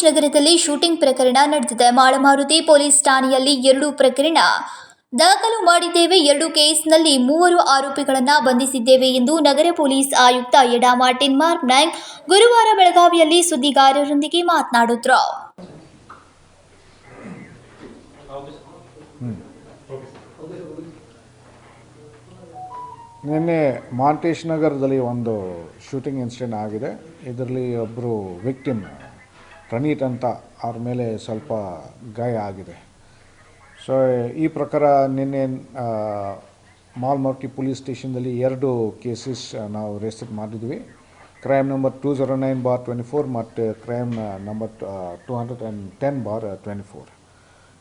ನಗರದಲ್ಲಿ ಶೂಟಿಂಗ್ ಪ್ರಕರಣ ನಡೆದಿದೆ. ಮಾಳಮಾರುತಿ ಪೊಲೀಸ್ ಠಾಣೆಯಲ್ಲಿ ಎರಡು ಪ್ರಕರಣ ದಾಖಲು ಮಾಡಿದ್ದೇವೆ. ಎರಡು ಕೇಸ್ನಲ್ಲಿ ಮೂವರು ಆರೋಪಿಗಳನ್ನು ಬಂಧಿಸಿದ್ದೇವೆ ಎಂದು ನಗರ ಪೊಲೀಸ್ ಆಯುಕ್ತ ಎಡಾ ಮಾರ್ಟಿನ್ ಮಾರ್ಕ್ ನಾಯ್ಕ್ ಗುರುವಾರ ಬೆಳಗಾವಿಯಲ್ಲಿ ಸುದ್ದಿಗಾರರೊಂದಿಗೆ ಮಾತನಾಡಿದ್ರು. ನಿನ್ನೆ ಮಾಂಟೇಶ್ ನಗರದಲ್ಲಿ ಒಂದು ಶೂಟಿಂಗ್ ಇನ್ಸಿಡೆಂಟ್ ಆಗಿದೆ. ಇದರಲ್ಲಿ ಒಬ್ಬರು ವಿಕ್ಟಿಮ್ ಪ್ರಣೀತ್ ಅಂತ ಅವ್ರ ಮೇಲೆ ಸ್ವಲ್ಪ ಗಾಯ ಆಗಿದೆ. ಸೊ ಈ ಪ್ರಕಾರ ನಿನ್ನೆ ಆ, ಮಾಲ್ಮರ್ಟಿ ಪೊಲೀಸ್ ಸ್ಟೇಷನ್ದಲ್ಲಿ ಎರಡು ಕೇಸಸ್ ನಾವು ರಿಜಿಸ್ಟರ್ ಮಾಡಿದ್ವಿ. Crime number two zero nine bar twenty four ಮತ್ತು crime number two hundred and ten bar twenty four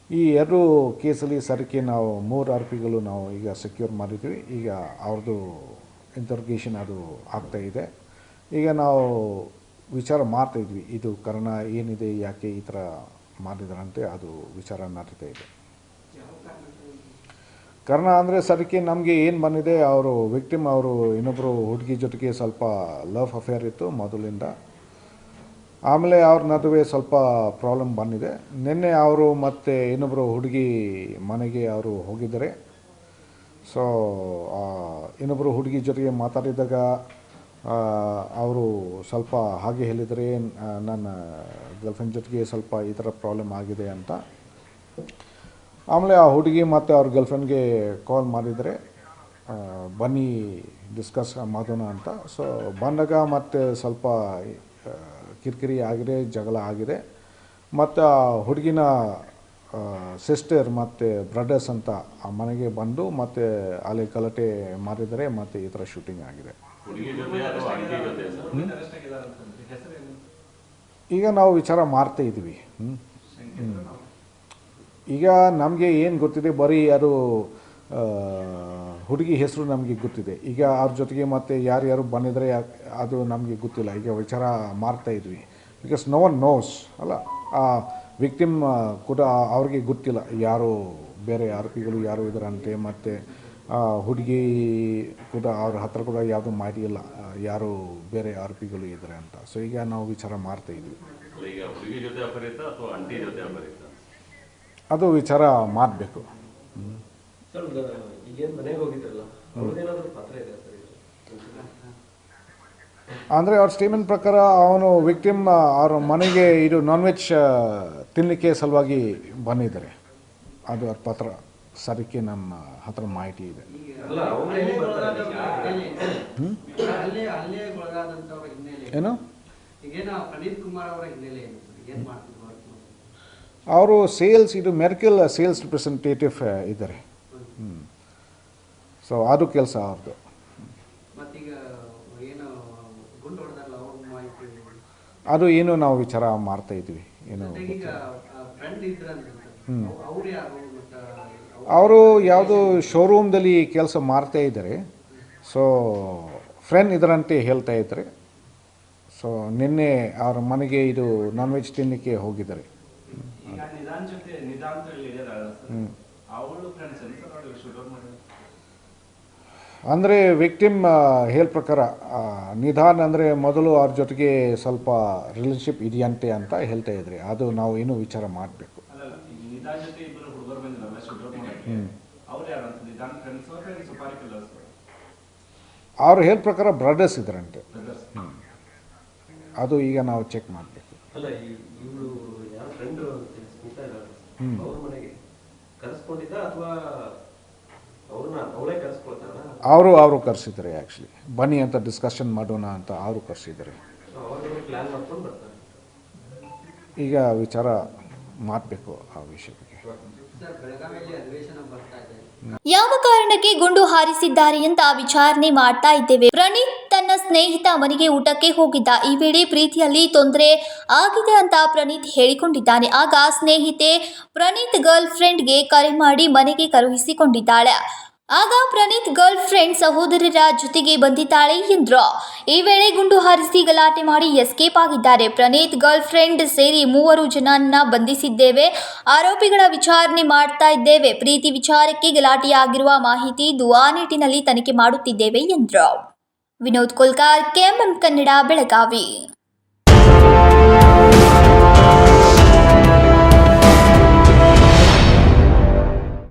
ಈ ಎರಡು ಕೇಸಲ್ಲಿ ಸರಕ್ಕೆ ನಾವು ಮೂರು ಆರೋಪಿಗಳು ನಾವು ಈಗ ಸೆಕ್ಯೂರ್ ಮಾಡಿದ್ವಿ. ಈಗ ಅವ್ರದ್ದು ಇಂಟರ್ಗೇಷನ್ ಅದು ಆಗ್ತಾ ಇದೆ. ಈಗ ನಾವು ವಿಚಾರ ಮಾಡ್ತಾ ಇದ್ವಿ ಇದು ಕಾರಣ ಏನಿದೆ, ಯಾಕೆ ಈ ಥರ ಮಾಡಿದ್ರಂತೆ ಅದು ವಿಚಾರ ನಡೀತಾ ಇದೆ. ಕಾರಣ ಅಂದರೆ ಸರಿಕೆ ನಮಗೆ ಏನು ಬಂದಿದೆ, ಅವರು ವಿಕ್ಟಿಮ್ ಅವರು ಇನ್ನೊಬ್ಬರು ಹುಡುಗಿ ಜೊತೆಗೆ ಸ್ವಲ್ಪ ಲವ್ ಅಫೇರ್ ಇತ್ತು ಮೊದಲಿಂದ. ಆಮೇಲೆ ಅವ್ರ ನಡುವೆ ಸ್ವಲ್ಪ ಪ್ರಾಬ್ಲಮ್ ಬಂದಿದೆ. ನಿನ್ನೆ ಅವರು ಮತ್ತು ಇನ್ನೊಬ್ಬರು ಹುಡುಗಿ ಮನೆಗೆ ಅವರು ಹೋಗಿದ್ದಾರೆ. ಸೊ ಇನ್ನೊಬ್ಬರು ಹುಡುಗಿ ಜೊತೆಗೆ ಮಾತಾಡಿದಾಗ ಅವರು ಸ್ವಲ್ಪ ಹಾಗೆ ಹೇಳಿದರೆ ನನ್ನ ಗರ್ಲ್ಫ್ರೆಂಡ್ ಜೊತೆಗೆ ಸ್ವಲ್ಪ ಈ ಥರ ಪ್ರಾಬ್ಲಮ್ ಆಗಿದೆ ಅಂತ. ಆಮೇಲೆ ಆ ಹುಡುಗಿ ಮತ್ತು ಅವ್ರ ಗರ್ಲ್ಫ್ರೆಂಡ್ಗೆ ಕಾಲ್ ಮಾಡಿದರೆ ಬನ್ನಿ ಡಿಸ್ಕಸ್ ಮಾಡೋಣ ಅಂತ. ಸೊ, ಬಂದಾಗ ಮತ್ತೆ ಸ್ವಲ್ಪ ಕಿರಿಕಿರಿ ಆಗಿದೆ, ಜಗಳ ಆಗಿದೆ. ಮತ್ತು ಆ ಹುಡುಗಿನ ಸಿಸ್ಟರ್ ಮತ್ತು ಬ್ರದರ್ಸ್ ಅಂತ ಆ ಮನೆಗೆ ಬಂದು ಮತ್ತು ಅಲ್ಲಿ ಗಲಾಟೆ ಮಾಡಿದರೆ ಮತ್ತು ಈ ಥರ ಶೂಟಿಂಗ್ ಆಗಿದೆ. ಈಗ ನಾವು ವಿಚಾರ ಮಾಡ್ತಾ ಇದ್ವಿ. ಈಗ ನಮಗೆ ಏನು ಗೊತ್ತಿದೆ? ಬರೀ ಅದು ಹುಡುಗಿ ಹೆಸರು ನಮಗೆ ಗೊತ್ತಿದೆ. ಈಗ ಅವ್ರ ಜೊತೆಗೆ ಮತ್ತೆ ಯಾರ್ಯಾರು ಬಂದಿದ್ರೆ ಅದು ನಮಗೆ ಗೊತ್ತಿಲ್ಲ. ಈಗ ವಿಚಾರ ಮಾಡ್ತಾ ಇದ್ವಿ. ಬಿಕಾಸ್ ನೋ ಒನ್ ನೋಸ್ ಅಲ್ಲ? ಆ ವಿಕ್ಟಿಮ್ ಕೂಡ ಅವ್ರಿಗೆ ಗೊತ್ತಿಲ್ಲ. ಯಾರು ಬೇರೆ ಆರೋಪಿಗಳು ಯಾರು ಇದ್ದಾರಂತೆ ಮತ್ತು ಹುಡುಗಿ ಕೂಡ ಅವ್ರ ಹತ್ರ ಕೂಡ ಯಾವುದೂ ಮಾಹಿತಿ ಇಲ್ಲ. ಯಾರು ಬೇರೆ ಆರೋಪಿಗಳು ಇದ್ದಾರೆ ಅಂತ. ಸೊ ಈಗ ನಾವು ವಿಚಾರ ಮಾಡ್ತಾ ಇದ್ವಿ. ಈಗ ಹುಡುಗಿ ಜೊತೆ ಅಪರಿತ ಅಥವಾ ಆಂಟಿ ಜೊತೆ ಅಪರಿತ? ಅದು ವಿಚಾರ ಮಾಡಬೇಕು. ಸರ್ ಈಗೇನು ಮನೆಗೆ ಹೋಗಿದ್ರಲ್ಲ ಅವ್ರದ್ದೇನಾದ್ರೂ ಪಾತ್ರ ಇದೆ ಸರ್ ಇದು? ಅಂದರೆ ಅವ್ರ ಸ್ಟೇಟ್ಮೆಂಟ್ ಪ್ರಕಾರ ಅವನು ವಿಕ್ಟಿಮ್ ಅವ್ರ ಮನೆಗೆ ಇದು ನಾನ್ ವೆಜ್ ತಿನ್ನಲಿಕ್ಕೆ ಸಲುವಾಗಿ ಬಂದಿದ್ದಾರೆ. ಅದು ಅವ್ರ ಪತ್ರ. ಸರಿಕೆ ನಮ್ಮ ಹತ್ರ ಮಾಹಿತಿ ಇದೆ. ಏನು? ಅವರ ಹಿನ್ನೆಲೆ ಏನು ಮಾಡ್ತಿದ್ರು ಅವರು ಸೇಲ್ಸ್ ಇದು ಮೆರ್ಕಲ್ ಸೇಲ್ಸ್ ರಿಪ್ರೆಸೆಂಟೇಟಿವ್ ಇದ್ದಾರೆ. ಹ್ಞೂ ಸೊ ಅದು ಕೆಲಸ ಅವ್ರದ್ದು ಅದು ಏನು ನಾವು ವಿಚಾರ ಮಾಡ್ತಾ ಇದ್ವಿ. ಏನು ಅವ್ರು ಯಾವುದೋ ಶೋರೂಮ್ದಲ್ಲಿ ಕೆಲಸ ಮಾಡ್ತಾ ಇದ್ದಾರೆ. ಸೊ ಫ್ರೆಂಡ್ ಇದರಂತೆ ಹೇಳ್ತಾ ಇದ್ದಾರೆ. ಸೊ ನಿನ್ನೆ ಅವ್ರ ಮನೆಗೆ ಇದು ನಾನ್ ವೆಜ್ ತಿನ್ನಲಿಕ್ಕೆ ಹೋಗಿದ್ದಾರೆ ಅಂದರೆ ವಿಕ್ಟಿಮ್ ಹೇಳ ಪ್ರಕಾರ ನಿಧಾನ್ ಅಂದರೆ ಮೊದಲು ಅವ್ರ ಜೊತೆಗೆ ಸ್ವಲ್ಪ ರಿಲೇಷನ್ಶಿಪ್ ಇದೆಯಂತೆ ಅಂತ ಹೇಳ್ತಾ ಇದ್ರಿ ಅದು ನಾವು ಇನ್ನೂ ವಿಚಾರ ಮಾಡಬೇಕು. ನಿಧಾನ್ ಜೊತೆ ಇಬ್ಬರು ಹುಡುಗರು ಬಂದಿರಲ್ಲ ಔಟ್ ಮಾಡಕ್ಕೆ ಅವ್ರು ಯಾರು ಅಂತ ನಿಜಾನ್ ಫ್ರೆಂಡ್ಸ್ ಫ್ರೆಂಡ್ಸ್ ಸುಪಾರಿ ಕಿಲ್ಲರ್ಸ್ ಅವ್ರು. ಹೇಳ ಪ್ರಕಾರ ಬ್ರದರ್ಸ್ ಇದ್ರಂತೆ. ಅದು ಈಗ ನಾವು ಚೆಕ್ ಮಾಡಬೇಕು. ಅಲ್ಲ ಇವರು ಯಾರ ಫ್ರೆಂಡ್ ಸ್ಮಿತಾ. ಅವ್ರ ಮನೆಗೆ ಕರೆಸ್ಕೊಂಡಿದ್ದ ಅಥವಾ ಅವ್ರನ್ನ ಅವಳೇ ಕರೆಸ್ಕೊಳ್ತಾಳ ಅವರು ಅವರು ಕರೆಸಿದ್ದಾರೆ ಆ್ಯಕ್ಚುಲಿ ಬನ್ನಿ ಅಂತ ಡಿಸ್ಕಷನ್ ಮಾಡೋಣ ಅಂತ ಅವರು ಕರೆಸಿದ್ದಾರೆ. ಅವ್ರು ಪ್ಲಾನ್ ಮಾಡ್ಕೊಂಡು ಬರ್ತಾರೆ. ಈಗ ವಿಚಾರ ಮಾಡಬೇಕು ಆ ವಿಷಯ ಬಗ್ಗೆ ಸರ್ ಬೆಳಗಾವಿಯಲ್ಲಿ ಅಧಿವೇಶನ ಬರ್ತಾ ಇದೆ. ಯಾವ ಕಾರಣಕ್ಕೆ ಗುಂಡು ಹಾರಿಸಿದ್ದಾರೆ ಅಂತ ವಿಚಾರಣೆ ಮಾಡ್ತಾ ಇದ್ದೇವೆ. ಪ್ರಣೀತ್ ತನ್ನ ಸ್ನೇಹಿತ ಮನೆಗೆ ಊಟಕ್ಕೆ ಹೋಗಿದ್ದ. ಈ ವೇಳೆ ಪ್ರೀತಿಯಲ್ಲಿ ತೊಂದರೆ ಆಗಿದೆ ಅಂತ ಪ್ರಣೀತ್ ಹೇಳಿಕೊಂಡಿದ್ದಾನೆ. ಆಗ ಸ್ನೇಹಿತೆ ಪ್ರಣೀತ್ ಗರ್ಲ್ ಫ್ರೆಂಡ್ಗೆ ಕರೆ ಮಾಡಿ ಮನೆಗೆ ಕಳುಹಿಸಿಕೊಂಡಿದ್ದಾಳೆ. ಆಗ ಪ್ರಣೀತ್ ಗರ್ಲ್ ಫ್ರೆಂಡ್ ಸಹೋದರರ ಜೊತೆಗೆ ಬಂದಿದ್ದಾಳೆ ಎಂದ್ರು. ಈ ವೇಳೆ ಗುಂಡು ಹಾರಿಸಿ ಗಲಾಟೆ ಮಾಡಿ ಎಸ್ಕೇಪ್ ಆಗಿದ್ದಾರೆ. ಪ್ರಣೀತ್ ಗರ್ಲ್ ಫ್ರೆಂಡ್ ಸೇರಿ ಮೂವರು ಜನನ್ನ ಬಂಧಿಸಿದ್ದೇವೆ. ಆರೋಪಿಗಳ ವಿಚಾರಣೆ ಮಾಡ್ತಾ ಇದ್ದೇವೆ. ಪ್ರೀತಿ ವಿಚಾರಕ್ಕೆ ಗಲಾಟೆಯಾಗಿರುವ ಮಾಹಿತಿ ಇದ್ದು ಆ ನಿಟ್ಟಿನಲ್ಲಿ ತನಿಖೆ ಮಾಡುತ್ತಿದ್ದೇವೆ ಎಂದ್ರ. Vinod Kolkar K M M Kannada, Belagavi.